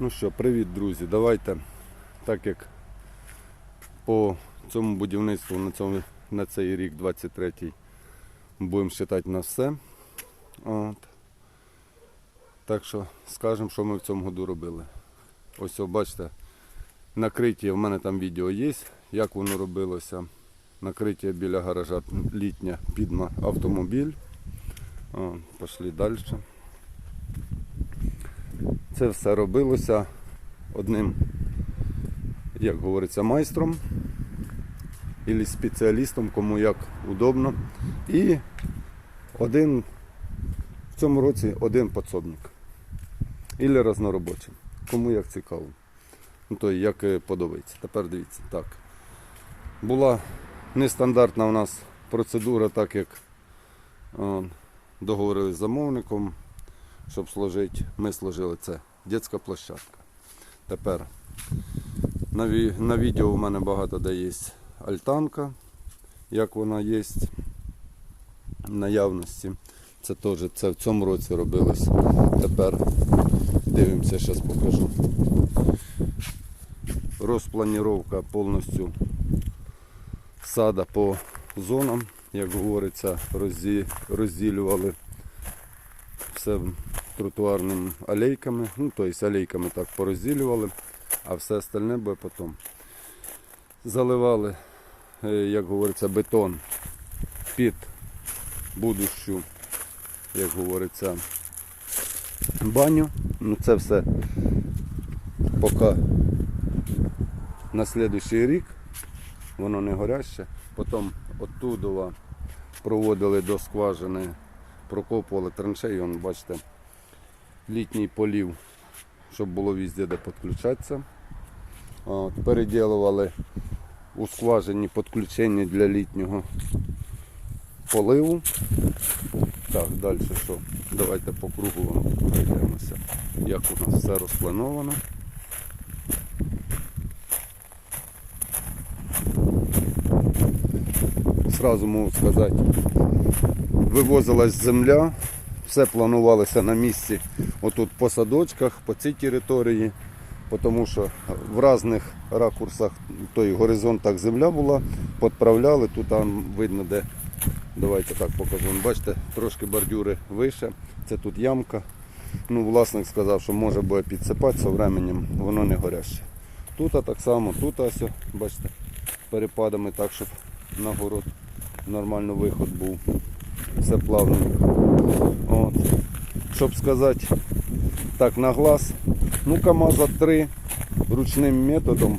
Ну що, привіт, друзі. Давайте, так як по цьому будівництву на, цьому, на цей рік, 23-й, будемо вважати на все. От. Так що скажемо, що ми в цьому году робили. Ось, бачите, накриття, в мене там відео є, як воно робилося. Накриття біля гаража літня під автомобіль. О, пішли далі. Це все робилося одним, як говориться, майстром або спеціалістом, кому як удобно. І один в цьому році один підсобник. Ілі розноробочий. Кому як цікаво. Ну, то як е, подобається. Тепер дивіться. Так. Була нестандартна у нас процедура, так як е, договорилися з замовником щоб служити, ми служили це дитяча площадка. Тепер на, на відео у мене багато де є альтанка, як вона є в наявності. Це теж це в цьому році робилось. Тепер дивимося, зараз покажу. Розпланіровка повністю сада по зонам, як говориться, розділювали все тротуарними алейками, ну тобто алейками так порозділювали, а все остальне буде потім. Заливали, е, як говориться, бетон під будущу, як говориться, баню. Ну це все поки на слідуючий рік, воно не горяще. Потім оттудова проводили до скважини прокопували траншеї, бачите, літній полів, щоб було везде де підключатися. От, переділували у скважині підключення для літнього поливу. Так, далі що? Давайте по кругу пройдемося, як у нас все розплановано. Сразу можу сказати, вивозилась земля, все планувалося на місці, отут по садочках, по цій території, тому що в різних ракурсах, той горизонтах земля була, підправляли, тут там видно, де, давайте так покажу, бачите, трошки бордюри вище, це тут ямка. Ну, власник сказав, що може буде підсипатися временем, воно не горяще. Тут так само, тут ось, бачите, перепадами так, щоб на город нормально виход був все плавненько. От. Щоб сказати так на глаз, ну КАМАЗа 3 ручним методом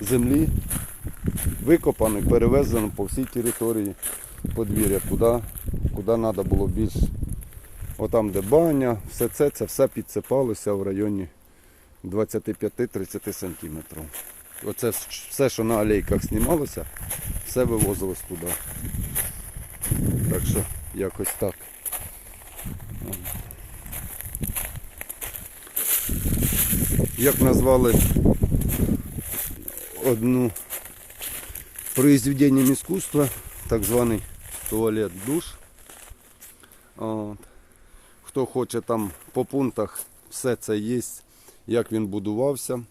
землі викопано, перевезено по всій території подвір'я, куди, куди треба було більш. Отам, де баня, все це, це все підсипалося в районі 25-30 сантиметрів. Оце все, що на алейках знімалося, все вивозилось туди. Так що якось так. Як назвали одну произведенням іскусства, так званий туалет душ. Хто хоче там по пунктах, все це є, як він будувався.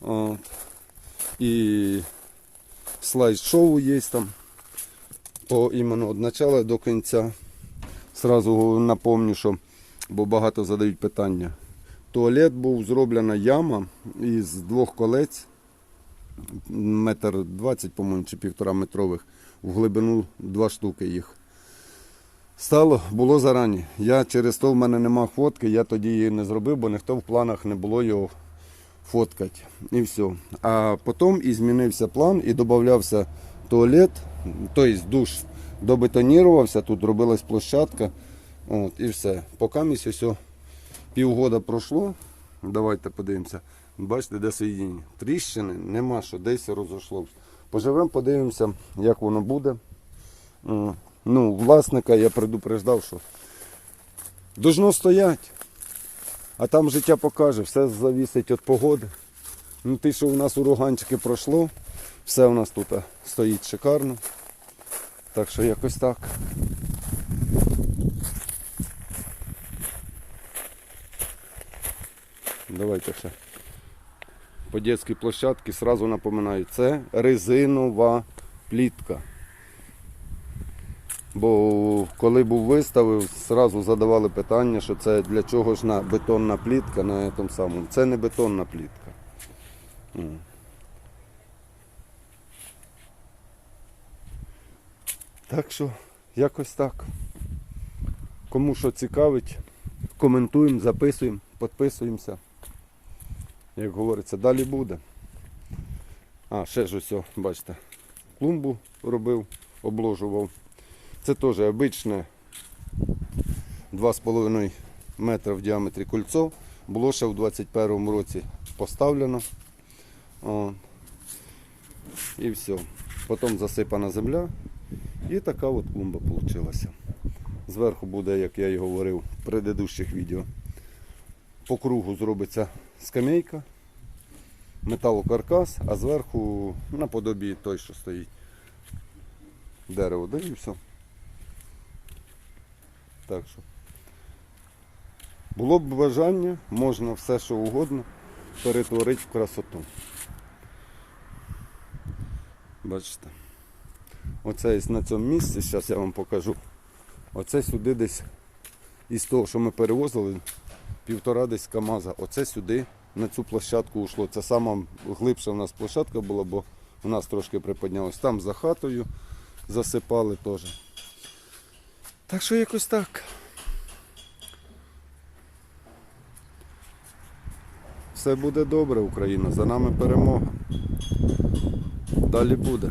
От. І слайд-шоу є там по іменно від початку до кінця. Сразу напомню, що бо багато задають питання. Туалет був зроблена яма із двох колець, метр двадцять, по-моєму, чи півтора метрових, в глибину два штуки їх. Стало, було зарані. Я через то в мене нема фотки, я тоді її не зробив, бо ніхто в планах не було його фоткати. І все. А потім і змінився план і додавався туалет, тобто душ добетонірувався, тут робилась площадка. От, і все. Поки місць ось півгода пройшло. Давайте подивимося. Бачите, де соєдіння. Тріщини нема, що десь розійшло. Поживемо, подивимося, як воно буде. Ну, власника я предупреждав, що должно стоять. А там життя покаже, все завісить від погоди. Ну, те, що у нас ураганчики пройшло, все у нас тут стоїть шикарно. Так що якось так. Давайте ще. По дитячій площадці сразу напоминаю, це резинова плітка. Бо коли був виставив, сразу задавали питання, що це для чого ж на бетонна плітка на тому самому. Це не бетонна плітка. Так що, якось так. Кому що цікавить, коментуємо, записуємо, підписуємося. Як говориться, далі буде. А, ще ж ось, бачите, клумбу робив, обложував. Це теж обичне 2,5 метра в діаметрі кольцо. Було ще в 21 році поставлено. О. І все. Потім засипана земля. І така от клумба вийшла. Зверху буде, як я і говорив в предыдущих відео. По кругу зробиться скамейка, металокаркас, а зверху наподобі той, що стоїть. Дерево, да і все. Так що. Було б бажання, можна все, що угодно перетворити в красоту. Бачите? Оце на цьому місці, зараз я вам покажу. Оце сюди десь із того, що ми перевозили, півтора десь КАМАЗа. Оце сюди на цю площадку йшло. Це сама глибша в нас площадка була, бо у нас трошки приподнялось. Там за хатою засипали теж. Так що якось так. Все буде добре, Україна. За нами перемога. Далі буде.